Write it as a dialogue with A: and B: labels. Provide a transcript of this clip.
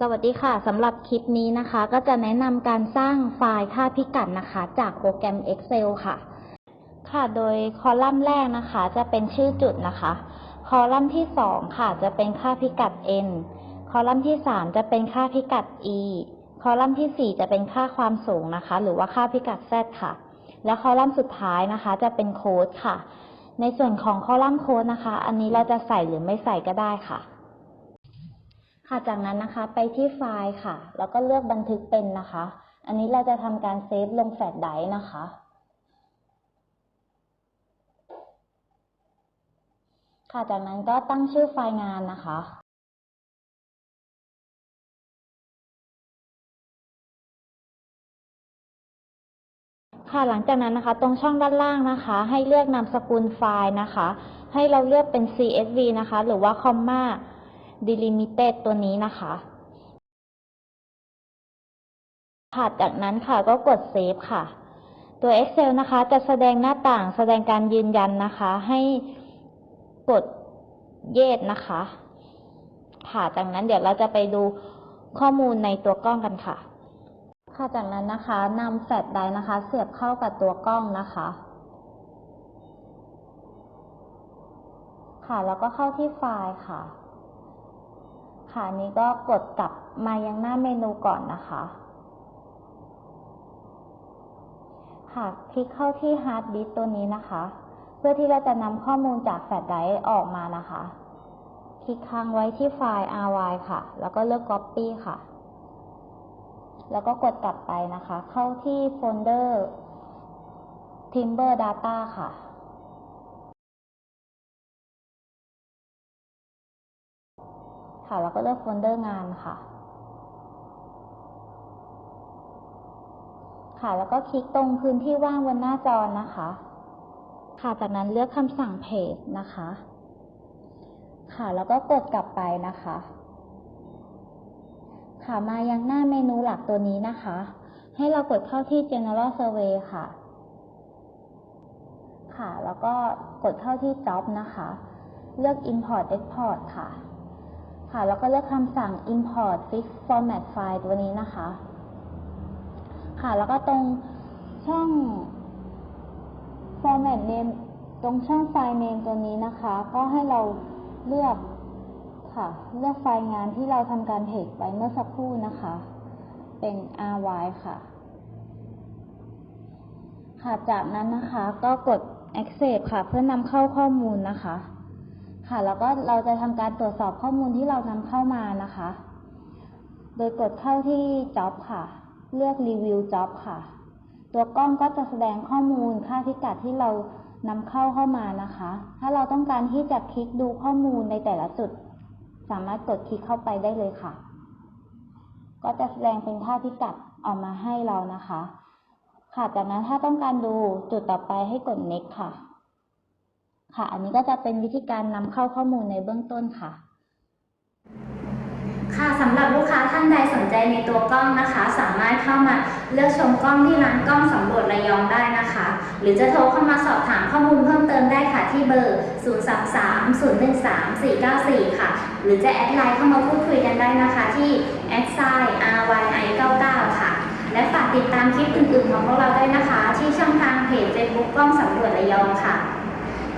A: สวัสดีค่ะสำหรับคลิปนี้นะคะ ก็จะแนะนำการสร้างไฟล์ค่าพิกัดนะคะ จากโปรแกรม Excel ค่ะ ค่ะ โดยคอลัมน์แรกนะคะ จะเป็นชื่อจุดนะคะ คอลัมน์ที่ 2 ค่ะ จะเป็นค่าพิกัด n คอลัมน์ที่ 3 จะเป็นค่าพิกัด e คอลัมน์ที่ 4 จะเป็นค่าความสูงนะคะ หรือว่าค่าพิกัด z ค่ะ และคอลัมน์สุดท้ายนะคะ จะเป็นโค้ดค่ะ ในส่วนของคอลัมน์โค้ดนะคะ อันนี้เราจะใส่หรือไม่ใส่ก็ได้ค่ะ ค่ะจากนั้นนะคะไปที่ไฟล์ค่ะ แล้วก็เลือกบันทึกเป็นนะคะ อันนี้เราจะทำการเซฟลงแฟลชไดร์นะคะ ค่ะจากนั้นก็ตั้งชื่อไฟล์งานนะคะค่ะหลังจากนั้นนะคะ ตรงช่องด้านล่างนะคะ ให้เลือกนามสกุลไฟล์นะคะ ให้เราเลือกเป็น CSV นะคะ หรือว่า comma delimited ตัวนี้นะคะค่ะจากนั้นค่ะก็กด Save ค่ะ ตัว Excel นะคะจะแสดงหน้าต่างแสดงการยืนยันนะคะ ให้กด Yes นะคะค่ะจากนั้นเดี๋ยวเราจะไปดูข้อมูลในตัวกล้องกันค่ะ ค่ะจากนั้นนะคะนำแฟลชไดร์นะคะ เสียบเข้ากับตัวกล้องนะคะ ค่ะแล้วก็เข้าที่ไฟล์ค่ะ ค่ะนี้ก็กดกลับมายังหน้าเมนูก่อนนะคะ ค่ะคลิกเข้าที่ฮาร์ดดิสตัวนี้นะคะ เพื่อที่เราจะนำข้อมูลจากแฟลชไดรฟ์ออกมานะคะ คลิกค้างไว้ที่ไฟล์ ry ค่ะ แล้วก็เลือก copy ค่ะ แล้วก็กดกลับไปนะคะ เข้าที่โฟลเดอร์ timber data ค่ะ ค่ะแล้วก็เลือกโฟลเดอร์งานค่ะ ค่ะแล้วก็คลิกตรงพื้นที่ว่างบนหน้าจอนะคะ ค่ะจากนั้นเลือกคำสั่งเพจนะคะ ค่ะแล้วก็กดกลับไปนะคะ ค่ะมายังหน้าเมนูหลักตัวนี้นะคะ ให้เรากดเข้าที่ general survey ค่ะ ค่ะแล้วก็กดเข้าที่ job นะคะ เลือก import export ค่ะ ค่ะ แล้วก็เลือกคำสั่ง import fix format file ตัวนี้นะคะ ค่ะ แล้วก็ตรงช่อง format name ตรงช่องไฟล์ name ตัวนี้นะคะ ก็ให้เราเลือกค่ะ เลือกไฟล์งานที่เราทำการเทคไปเมื่อสักครู่นะคะ เป็น ry ค่ะ ค่ะ จากนั้นนะคะ ก็กด accept ค่ะ เพื่อนำเข้าข้อมูลนะคะ ค่ะ แล้วก็เราจะทำการตรวจสอบข้อมูลที่เรานำเข้ามานะคะ โดยกดเข้าที่ job ค่ะ เลือก review job ค่ะ ตัวกล้องก็จะแสดงข้อมูลค่าพิกัดที่เรานำเข้าเข้ามานะคะ ถ้าเราต้องการที่จะคลิกดูข้อมูลในแต่ละจุด สามารถกดคลิกเข้าไปได้เลยค่ะ ก็จะแสดงเป็นค่าพิกัดออกมาให้เรานะคะ ค่ะ จากนั้นถ้าต้องการดูจุดต่อไปให้กด next ค่ะ ค่ะ อันนี้ก็จะเป็นวิธีการนำเข้าข้อมูลในเบื้องต้นค่ะ
B: ค่ะสำหรับลูกค้าท่านใดสนใจในตัวกล้องนะคะ สามารถเข้ามาเลือกชมกล้องที่ร้านกล้องสำรวจระยองได้นะคะ หรือจะโทรเข้ามาสอบถามข้อมูลเพิ่มเติมได้ค่ะที่เบอร์ 033-013-494 ค่ะ หรือจะแอดไลน์เข้ามาพูดคุยกันได้นะคะที่ a d s i ryi99 ค่ะ และฝากติดตามคลิปอื่นๆของพวกเราด้วยนะคะ ที่ช่องทางเพจ Facebook กล้องสำรวจระยองค่ะ